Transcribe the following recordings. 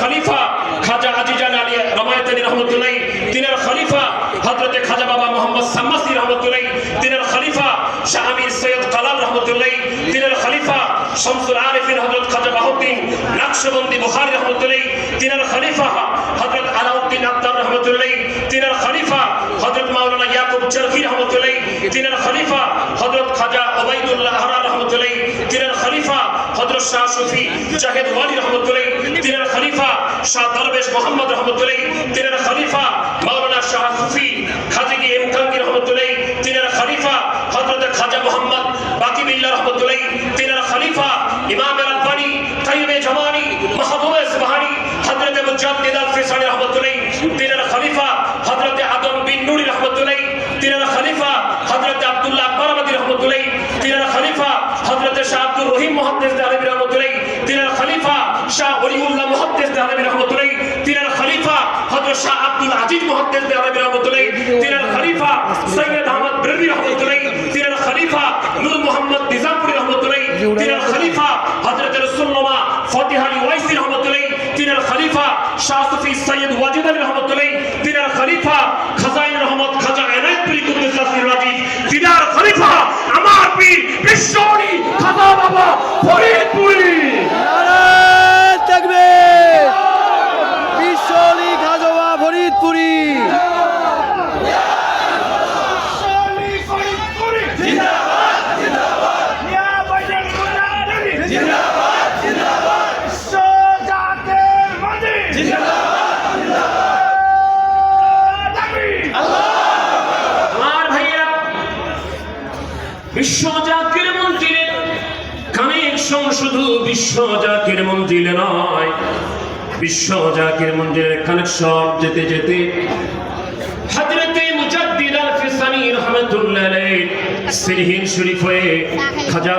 খলিফা খাজা আজিজান আলী রমায়তানি রহমতুল্লাহ, তিনার খলিফা হযরতে খাজা বাবা মোহাম্মদ সাম্মাসি রহমতুল্লাহ, তিনার খলিফা শাহ সৈয়দ কালাম রহমতুল্লাহ, তিনার খলিফা শামসুল আরিফিন হযরত খাজা বাহুদ্দিন নকশবন্দি বুখারী রহমতুল্লাহ, তিনার খলিফা হযরত আলাউদ্দিন আত্তার রহমতুল্লাহ, তিনার খলিফা হযরত মাওলানা ইয়াকুব চরখি রহমতুল্লাহ, তিনার খলিফা হযরত খাজা ওবাইদুল্লাহ আহরা রহমতুল্লাহ, তিনার খলিফা হযরত শাহ সুফি জাহেদ ওয়ালি রহমতুল্লাহ তিনার খলিফা শাহ দরবেশ মোহাম্মদ রহমতুল্লাহ, তিনার খলিফা মাওলানা শাহ সুফি খাজিগি ইমকানগি রহমতুল্লাহ, তিনার খলিফা হযরত খাজা মোহাম্মদ বাকি বিল্লাহ রহমতুল্লাহ, তিনার খলিফা ইমাম আল-আলবানী কাইয়ুম জামানি, মাহবুব সুবহানি হযরত মুজাদ্দিদ আল-ফিসানি রহমতুল্লাহ, তিনার খলিফা হযরত আদম বিন নুরি রহমতুল্লাহ, তিনার খলিফা হযরত আব্দুল্লাহ আকবর আহমদি রহমতুল্লাহ, তিনার খলিফা হযরত শাহ আব্দুর রহিম মুহাদ্দিস দেহলভী রহমতুল্লাহ, তিনার খলিফা শাহ ওলিউল্লাহ দেহলভী রহমতুল্লাহ, তিনার খলিফা হযরত শাহ আব্দুল আজিজ মুহাদ্দিস দেহলভী রহমতুল্লাহ, তিনার খলিফা সৈয়দ আহমদ বিরবি রহমতুল্লাহ, তিনার খলিফা নূর মোহাম্মদ নিজামপুরি রহমতুল্লাহ, তিনার খলিফা হযরত রাসূলুল্লাহ ফতিহ ওয়াইসি রহমতুল্লাহ, তিনার খলিফা শাহ সুফি সৈয়দ ওয়াজিদ আলী রহমতুল্লাহ, তিনার খলিফা খাজাইন রহমত খাজা এনায়েতপুরি কুদ্দুস রাজি তিনার খলিফা আমার পীর বিশ্বনী খাজা বাবা ফরিদপুরি নারায়ণ থাকবে বিশ্বলি খাজোয়া ফরিদপুরি আমার ভাইয়েরা বিশ্ব জাতির মঞ্জিলে কানেকশন শুধু বিশ্ব জাতির মঞ্জিলে নয় বিশ্ব জাতির মন্দিরের কানেকশন যেতে যেতে মুজাদ্দিদ আল-ফিসানি রহমাতুল্লাহ আলাইহি সিরহিন শরীফ হয়ে খাজা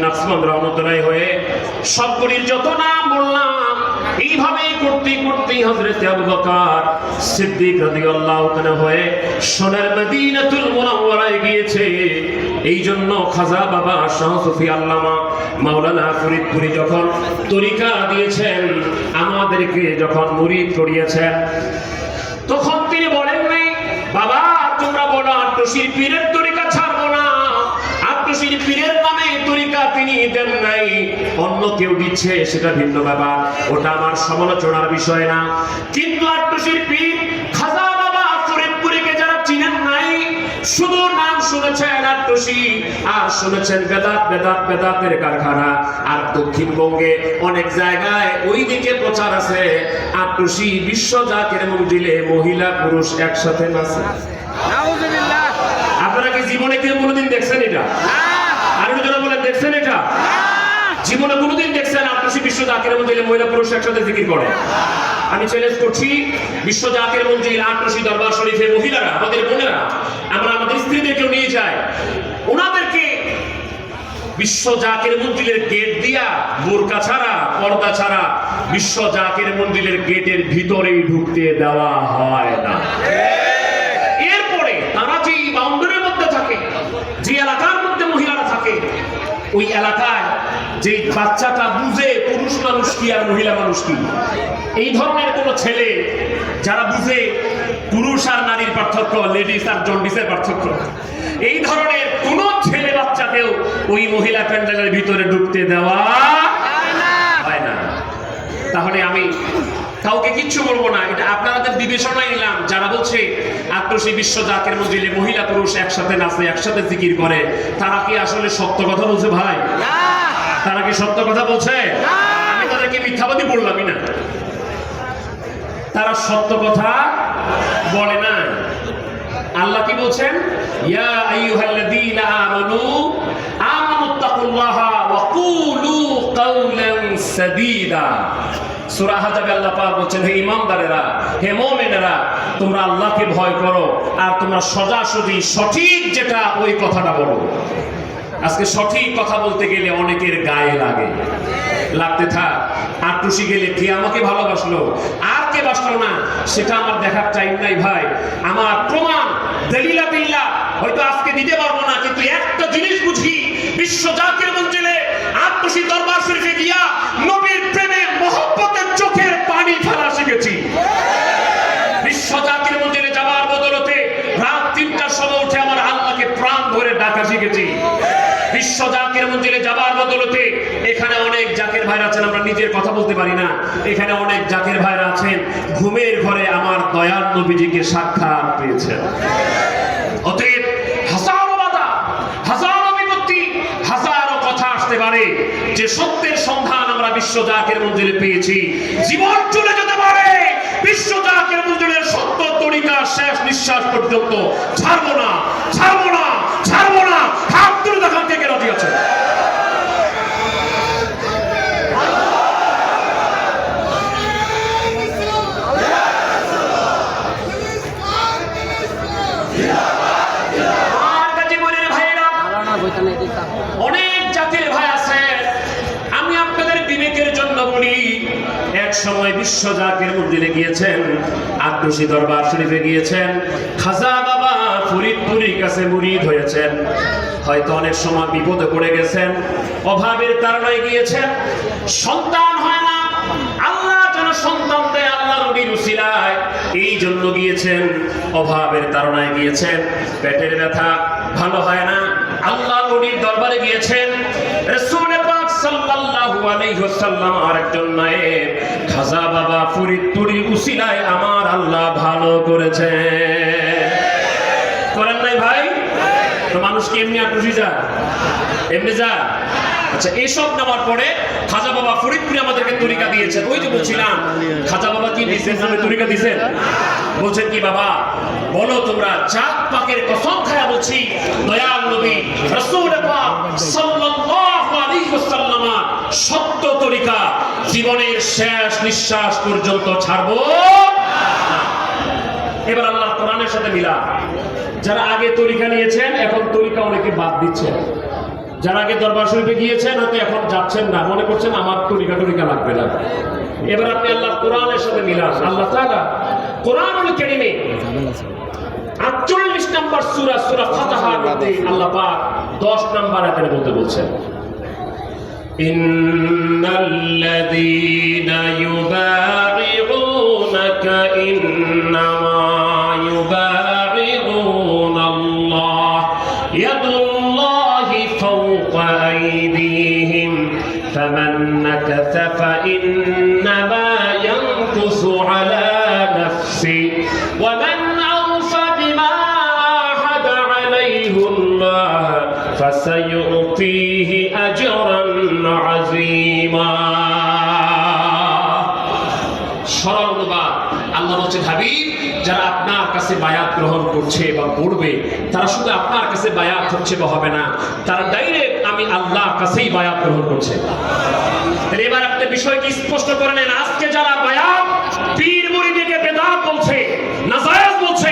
নাসমান রহমাতুল্লাহ হয়ে সবগুলির যত নাম বললাম, এইভাবে তাআলা হয়ে সোনার গিয়েছে। এই জন্য খাজা বাবা শাহ সুফি আল্লামা মাওলানা ফরিদপুরি যখন তরিকা দিয়েছেন, আমাদেরকে যখন মুরিদ করিয়েছেন, তখন তিনি বলেন নাই, বাবা, তোমরা বলো আট্টশির পীরের তরিকা ছাড়বো না আট্টশির পীরের নামে তরিকা তিনি দেন নাই অন্য কেউ দিচ্ছে সেটা ভিন্ন ব্যাপার। ওটা আমার সমালোচনার বিষয় না। কিন্তু আট্টশির পীর খাজা বাবা ফরিদপুরিকে যারা চিনেন নাই শুধু নাম শুনেছেন আট্টসি আর শুনেছেন বেদাত বেদাত বেদাতের কারখানা। আর দক্ষিণবঙ্গে অনেক জায়গায় ওই দিকে প্রচার আছে আট্টসি বিশ্ব জাকের মন্দিরে মহিলা পুরুষ একসাথে নাচে। আপনারা কি জীবনে কেউ কোনোদিন দেখছেন এটা? আর জন্য বলেন দেখছেন এটা? জীবনে কোনোদিন দেখছেন আট্টসি বিশ্ব জাকের মন্দিরে মহিলা পুরুষ একসাথে জিকির করে আমি চ্যালেঞ্জ করছি, বিশ্ব জাকের মন্দির আট্টসি দরবার শরীফে মহিলারা, আমাদের বোনেরা, আমরা আমাদের স্ত্রীদেরকেও নিয়ে যাই। ওনাদেরকে বিশ্ব জাকের মন্দিরের গেট দিয়া, বোরকা ছাড়া, পর্দা ছাড়া বিশ্ব জাকের মন্দিরের গেটের ভিতরেই ঢুকতে দেওয়া হয় না এরপরে তারা যে বাউন্ডারির মধ্যে থাকে যে এলাকার মধ্যে মহিলারা থাকে ওই এলাকায় যে বাচ্চাটা বুঝে পুরুষ মানুষ কি আর মহিলা মানুষ কি? এই ধরনের কোনো ছেলে যারা বুঝে পুরুষ আর নারীর পার্থক্য লেডিস আর জন্ডিসের পার্থক্য। এই ধরনের কোন ছেলে বাচ্চাকেও ওই মহিলা প্যান্ডেলের ভিতরে ঢুকতে দেওয়া হয় না। তাহলে আমি কাউকে কিচ্ছু বলব না। এটা আপনাদের বিবেচনায় নিলাম। যারা বলছে, আত্মসী বিশ্ব জাকের মন্দিরে মহিলা পুরুষ একসাথে নাচে, একসাথে জিকির করে, তারা কি আসলে সত্য কথা বলছে ভাই? তারা কি সত্য কথা বলছে? আমি তাদেরকে মিথ্যাবাদী বললামই না। তারা সত্য কথা বলে না। আল্লাহ কি বলছেন? ইয়া আইয়ুহাল্লাযীনা আমানু আমানুত্তাকুল্লাহা ওয়া কুলু কাওলান সাদীদা। সূরা হাজাবে আল্লাহ পাক বলছেন হে ইমানদারেরা হে মুমিনেরা তোমরা আল্লাহকে ভয় করো আর তোমরা সোজাসুজি সঠিক যেটা ওই কথাটা বলো। আজকে সঠিক কথা বলতে গেলে অনেকের গায়ে লাগে। লাগতে থাক। আর আটটুসি গেলে কে আমাকে ভালোবাসলো? আর কে বাসলো না? সেটা আমার দেখার টাইম নাই ভাই। আমার প্রমাণ দলিলা দিল্লা হয়তো আজকে দিতে পারব না, কিন্তু একটা জিনিস বুঝি। বিশ্ব জাতির আর আটটুসি দরবার শরীফে গিয়া এখানে অনেক জাতির ভাইরা আছেন। ঘুমের ঘরে আমার দয়াল নবীজিকে সাক্ষাৎ পেয়েছেন। অতএব হাজারো হাজারো বিপত্তি, হাজারো কথা আসতে পারে। যে সত্যের সন্ধান আমরা বিশ্ব জাকের পেয়েছি। জীবন চলে যেতে পারে। বিশ্ব সত্য তরিকা শেষ নিঃশ্বাস পর্যন্ত ছাড়বো না ছাড়বো না ছাড়বো না হাত তুলে দেখান থেকে রাজি আছে আর গাজীপুরের ভাইরা অনেক জাতির ভাই আছে আমি আপনাদের বিবেকের জন্য বলি এক সময় বিশ্ব জাকের মন্দিরে গিয়েছেন আট্টসি দরবার শরীফে গিয়েছেন, খাজা বাবা ফরিদপুরীর কাছে মুরিদ হয়েছেন। হয়তো অনেক সময় বিপদে পড়ে গেছেন, অভাবের কারণে গিয়েছেন। সন্তান হয় না, আল্লাহ যেন সন্তান দেয় আল্লাহ নবীর উসিলায়, এই জন্য গিয়েছেন, অভাবের তারণায় গিয়েছেন। পেটের ব্যথা ভালো হয় না আল্লাহ নবীর দরবারে গিয়েছেন রাসূল সাল্লাল্লাহু আলাইহি ওয়াসাল্লাম আরেকজন নায়েব, খাজা বাবা ফরিদপুরি উসিলায় আমার আল্লাহ ভালো করেছে। করেন নাই ভাই? তো মানুষ কি এমনি আর খুশি এমনি যায়? আচ্ছা এইসব নেওয়ার পরে খাজা বাবা ফরিদপুরে আমাদেরকে তরিকা দিয়েছেন। ওই যে বলছিলাম, খাজা বাবা কি দিয়েছেন তরিকা দিয়েছেন? বলছেন কি, বাবা, বলো তোমরা জাত পাকের কসম খায়া বলছি, দয়াল নবী, রাসূল পাক সাল্লাল্লাহু আলাইহি ওয়াসাল্লাম সত্য তরিকা জীবনের শেষ নিঃশ্বাস পর্যন্ত ছাড়বো। এবার আল্লাহ কোরআনের সাথে মিলা। যারা আগে তরিকা নিয়েছেন, এখন তরিকা অনেকে বাদ দিচ্ছেন। যারা আগে দরবার শরীফে গিয়েছেন, হয়তো এখন যাচ্ছেন না। মনে করছেন, আমার তরিকা তরিকা লাগবে না। এবার আপনি আল্লাহ কোরআনের সাথে মিলান। আল্লাহ তাআলা কোরআনুল কারীমে আটচল্লিশ নম্বর সূরা সূরা ফাতিহার মধ্যে আল্লাহ পাক 10 নম্বর আয়াতের মধ্যে বলছেন إن الذين يبايعونك إنما يبايعون الله. يد الله فوق أيديهم. فمن نكث فإنما ينكث على نفسه. ومن أوفى بما عاهد عليه الله فسيؤتيه أجرا عظيما সরল অনুবাদ আল্লাহ বলছেন হাবিব যারা আপনার কাছে বায়াত গ্রহণ করছে বা করবে তারা শুধু আপনার কাছে বায়াত হচ্ছে বা হবে না তারা ডাইরেক্ট আমি আল্লাহর কাছেই বায়াত গ্রহণ করছে তাহলে এবার আপনি বিষয়টি স্পষ্ট করে নেন আজকে যারা বায়াত পীর মুরিদিকে বেদাত বলছে নাজায়েজ বলছে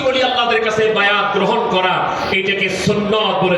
বলি আপনাদের কাছে বায়াত গ্রহণ করা এটাকে সুন্নত বলে